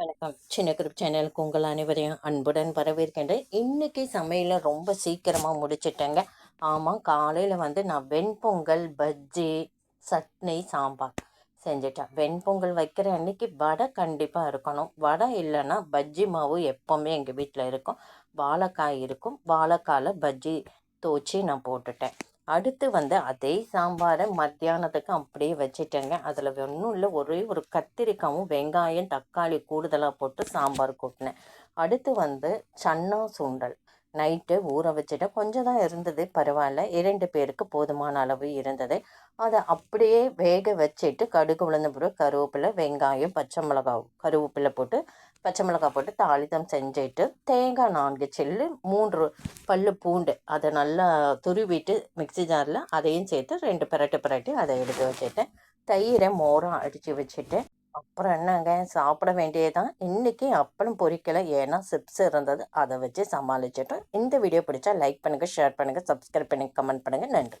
வணக்கம். சின்ன குரூப் சேனலுக்கு உங்கள் அனைவரையும் அன்புடன் வரவேற்கின்றேன். இன்றைக்கி சமையலை ரொம்ப சீக்கிரமாக முடிச்சிட்டேங்க. ஆமாம் காலையில் வந்து நான் வெண்பொங்கல் பஜ்ஜி சட்னி சாம்பார் செஞ்சுட்டேன். வெண்பொங்கல் வைக்கிற அன்னைக்கு வடை கண்டிப்பாக இருக்கணும். வடை இல்லைன்னா பஜ்ஜி மாவு எப்போவுமே எங்கள் வீட்டில் இருக்கும். வாழைக்காய் இருக்கும். வாழைக்காயில் பஜ்ஜி தோச்சி நான் போட்டுட்டேன். அடுத்து வந்து அதே சாம்பாரை மத்தியானத்துக்கு அப்படியே வச்சுட்டேங்க. அதில் ஒன்றும் இல்லை ஒரே ஒரு கத்திரிக்காயும் வெங்காயம் தக்காளி கூடுதலாக போட்டு சாம்பார் கூட்டினேன். அடுத்து வந்து சன்னா சுண்டல். நைட்டு ஊற வச்சுட்டு கொஞ்சம் தான் இருந்தது பரவாயில்ல. இரண்டு பேருக்கு போதுமான அளவு இருந்தது. அதை அப்படியே வேக வச்சுட்டு கடுகு உளுந்த பிறகு கருவேப்பிலை வெங்காயம் பச்சை மிளகாய் கருவேப்பிலை போட்டு பச்சை மிளகாய் போட்டு தாளிதம் செஞ்சுட்டு தேங்காய் நான்கு செல்லு மூன்று பல் பூண்டு அதை நல்லா துருவிட்டு மிக்சி ஜாரில் அதையும் சேர்த்து ரெண்டு பிரட்டு பிரட்டி அதை எடுத்து வச்சுட்டேன் தயிரை மோரம் அடித்து வச்சுட்டு அப்புறம் என்னங்க? சாப்பிட வேண்டியதுதான். இன்றைக்கி அப்பளம் பொரிக்கலை. ஏன்னா சிப்ஸ் இருந்தது. அதை வச்சு சமாளிச்சிட்டோம். இந்த வீடியோ பிடிச்சா லைக் பண்ணுங்கள் ஷேர் பண்ணுங்கள் சப்ஸ்கிரைப் பண்ணுங்கள் கமெண்ட் பண்ணுங்கள் நன்றி.